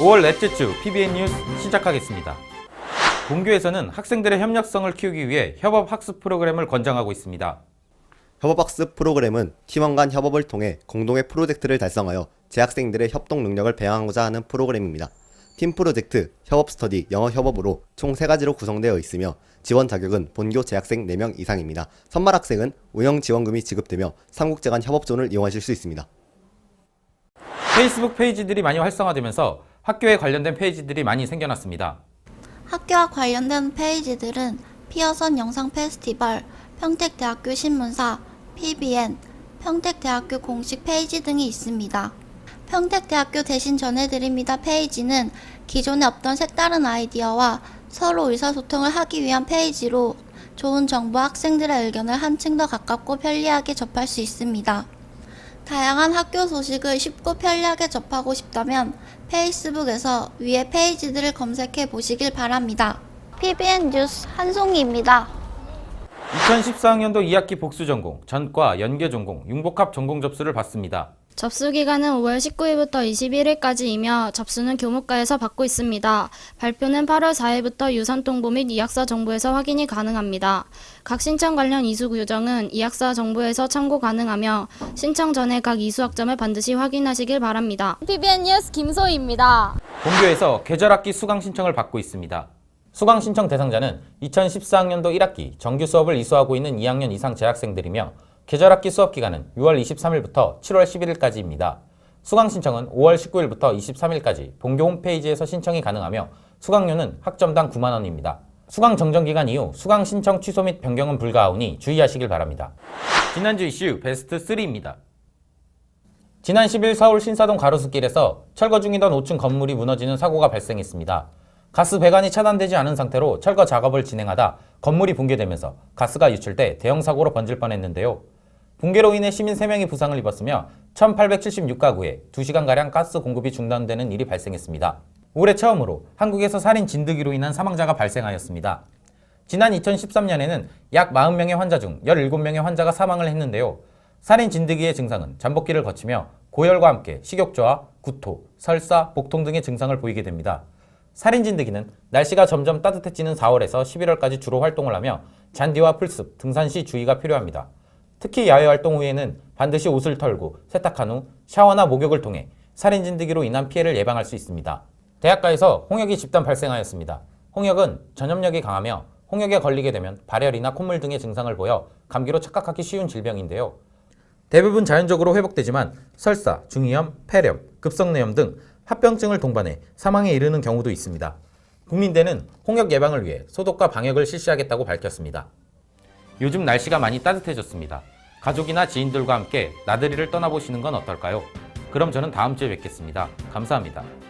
5월 넷째 주 PBN 뉴스 시작하겠습니다. 본교에서는 학생들의 협력성을 키우기 위해 협업 학습 프로그램을 권장하고 있습니다. 협업학습 프로그램은 팀원 간 협업을 통해 공동의 프로젝트를 달성하여 재학생들의 협동 능력을 배양하고자 하는 프로그램입니다. 팀 프로젝트, 협업 스터디, 영어 협업으로 총 3가지로 구성되어 있으며 지원 자격은 본교 재학생 4명 이상입니다. 선발 학생은 운영 지원금이 지급되며 삼국제 간 협업존을 이용하실 수 있습니다. 페이스북 페이지들이 많이 활성화되면서 학교에 관련된 페이지들이 많이 생겨났습니다. 학교와 관련된 페이지들은 피어선 영상 페스티벌, 평택대학교 신문사, PBN, 평택대학교 공식 페이지 등이 있습니다. 평택대학교 대신 전해드립니다 페이지는 기존에 없던 색다른 아이디어와 서로 의사소통을 하기 위한 페이지로 좋은 정보와 학생들의 의견을 한층 더 가깝고 편리하게 접할 수 있습니다. 다양한 학교 소식을 쉽고 편리하게 접하고 싶다면 페이스북에서 위의 페이지들을 검색해 보시길 바랍니다. PBN 뉴스 한송이입니다. 2014학년도 2학기 복수 전공, 전과, 연계 전공, 융복합 전공 접수를 받습니다. 접수 기간은 5월 19일부터 21일까지이며 접수는 교무과에서 받고 있습니다. 발표는 8월 4일부터 유선 통보 및 이학사 정보에서 확인이 가능합니다. 각 신청 관련 이수 규정은 이학사 정보에서 참고 가능하며 신청 전에 각 이수 학점을 반드시 확인하시길 바랍니다. PBN 뉴스 김소희입니다. 본교에서 계절학기 수강 신청을 받고 있습니다. 수강 신청 대상자는 2014학년도 1학기 정규 수업을 이수하고 있는 2학년 이상 재학생들이며 계절학기 수업 기간은 6월 23일부터 7월 11일까지입니다. 수강 신청은 5월 19일부터 23일까지 본교 홈페이지에서 신청이 가능하며 수강료는 학점당 9만 원입니다. 수강 정정 기간 이후 수강 신청 취소 및 변경은 불가하오니 주의하시길 바랍니다. 지난주 이슈 베스트 3입니다. 지난 10일 서울 신사동 가로수길에서 철거 중이던 5층 건물이 무너지는 사고가 발생했습니다. 가스 배관이 차단되지 않은 상태로 철거 작업을 진행하다 건물이 붕괴되면서 가스가 유출돼 대형 사고로 번질 뻔했는데요. 붕괴로 인해 시민 3명이 부상을 입었으며 1876가구에 2시간가량 가스 공급이 중단되는 일이 발생했습니다. 올해 처음으로 한국에서 살인 진드기로 인한 사망자가 발생하였습니다. 지난 2013년에는 약 40명의 환자 중 17명의 환자가 사망을 했는데요. 살인 진드기의 증상은 잠복기를 거치며 고열과 함께 식욕저하, 구토, 설사, 복통 등의 증상을 보이게 됩니다. 살인 진드기는 날씨가 점점 따뜻해지는 4월에서 11월까지 주로 활동을 하며 잔디와 풀숲, 등산 시 주의가 필요합니다. 특히 야외 활동 후에는 반드시 옷을 털고 세탁한 후 샤워나 목욕을 통해 살인 진드기로 인한 피해를 예방할 수 있습니다. 대학가에서 홍역이 집단 발생하였습니다. 홍역은 전염력이 강하며 홍역에 걸리게 되면 발열이나 콧물 등의 증상을 보여 감기로 착각하기 쉬운 질병인데요. 대부분 자연적으로 회복되지만 설사, 중이염, 폐렴, 급성내염 등 합병증을 동반해 사망에 이르는 경우도 있습니다. 국민대는 홍역 예방을 위해 소독과 방역을 실시하겠다고 밝혔습니다. 요즘 날씨가 많이 따뜻해졌습니다. 가족이나 지인들과 함께 나들이를 떠나보시는 건 어떨까요? 그럼 저는 다음 주에 뵙겠습니다. 감사합니다.